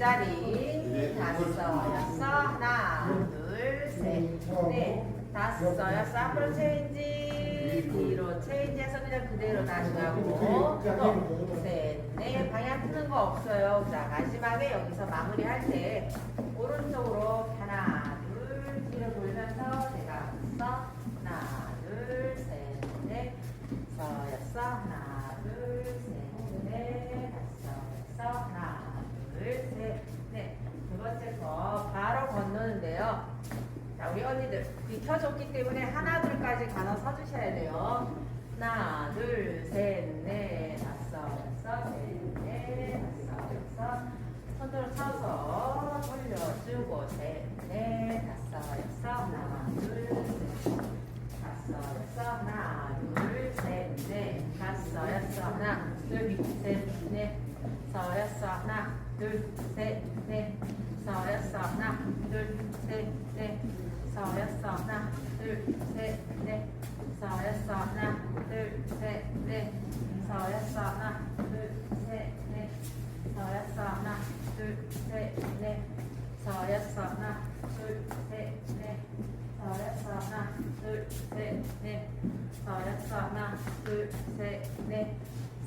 여섯 하나 둘셋넷 다섯 여섯 앞으로 체인지 뒤로 체인지해서 그냥 그대로 다시 가고. 셋넷. 방향 트는 거 없어요. 자 마지막에 여기서 마무리할 때 오른쪽으로 하나 둘 뒤로 돌면서 건너는데요. 자, 우리 언니들 비켜줬기 때문에 하나 둘까지 가서 서주셔야 돼요. 하나 둘 셋 넷 다섯 여섯 셋넷 다섯 여섯. 손으로 쳐서 돌려주고 셋 넷 다섯 여섯. 하나 둘 셋 다섯 여섯. 하나 둘 셋 넷 다섯 여섯. 하나 둘 셋 넷 다섯 여섯. 하나 dư xê xê sáu s sáu năm. Dư xê xê sáu s sáu năm. Dư xê xê sáu s sáu năm. Dư xê xê sáu s sáu năm. Dư xê xê sáu s sáu năm. Dư xê xê sáu s sáu năm. Dư xê xê sáu s sáu năm. Dư xê xê sáu s sáu năm. Dư xê xê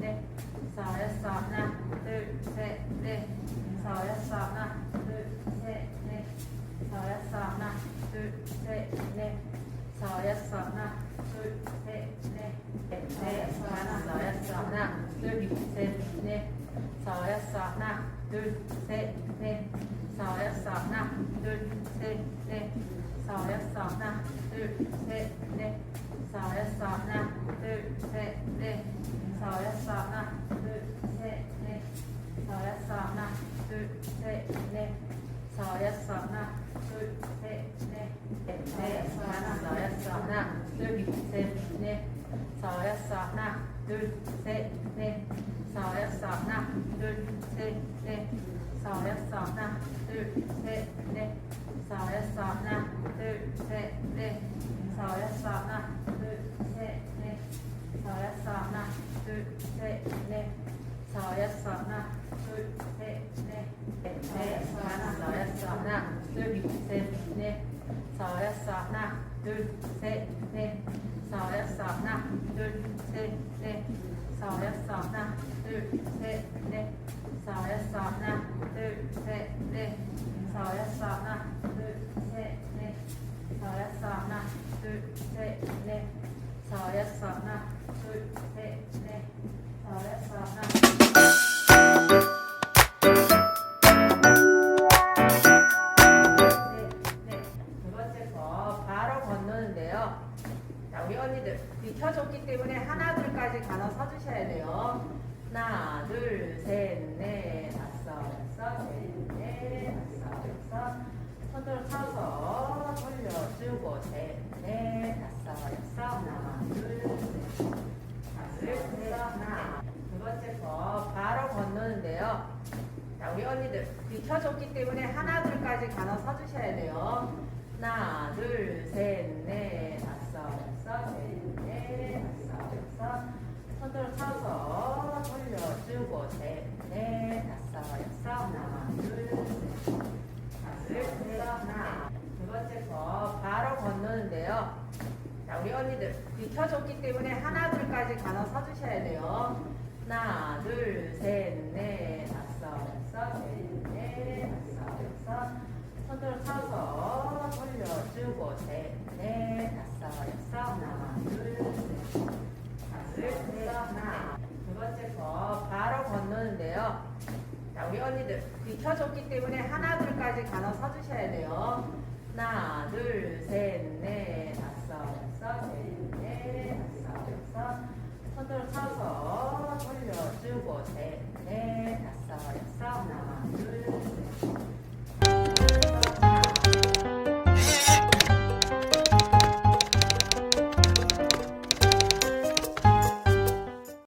เดสาวและสาวนะตึเซเดสาวและสาวนะตึเซเดสาวและสาวนะตึเซเดสาวและสาวนะตึเซเดเซสาวนะสาวและสาวนะเซเดสาวและสาวนะตึเซเดสาวและสาวนะตึเซเดสาวและสาวนะตึเซเด sỏi đất sỏi nặng tự sẽ đệ sỏi đất sỏi nặng tự sẽ đệ sỏi đất sỏi nặng tự sẽ đệ sỏi đất sỏi nặng tự sẽ đệ sỏi đất sỏi nặng sỏi đất sỏi nặng tự sẽ đệ sỏi đất sỏi nặng tự sẽ đệ sỏi đất sỏi nặng tự sẽ đệ sỏi đất sỏi nặng tự Sorry, that's not, not, 비켜줬기 때문에 하나 둘까지 가서 서주셔야 돼요. 하나, 둘, 셋, 넷, 다섯, 여섯, 셋, 넷, 다섯, 여섯. 손으로 쳐서 돌려주고 셋, 넷, 다섯, 여섯, 하나, 둘, 셋, 둘, 셋, 하나. 두 번째 거 바로 건너는데요. 자, 우리 언니들 비켜줬기 때문에 하나 둘까지 가서 서주셔야 돼요. 하나, 둘, 손을 펴서 돌려주고 셋넷 다섯 여섯 하나 둘셋넷 하나 두 번째 거 바로 건너는데요. 자 우리 언니들 비켜줬기 때문에 하나 둘까지 가서 서주셔야 돼요. 하나 둘셋넷 다섯 여섯 셋넷 다섯 여섯 손을 펴서 돌려주고 셋넷 다섯 여섯 하나 비켜줬기 때문에 하나 둘까지 가서 서주셔야 돼요. 하나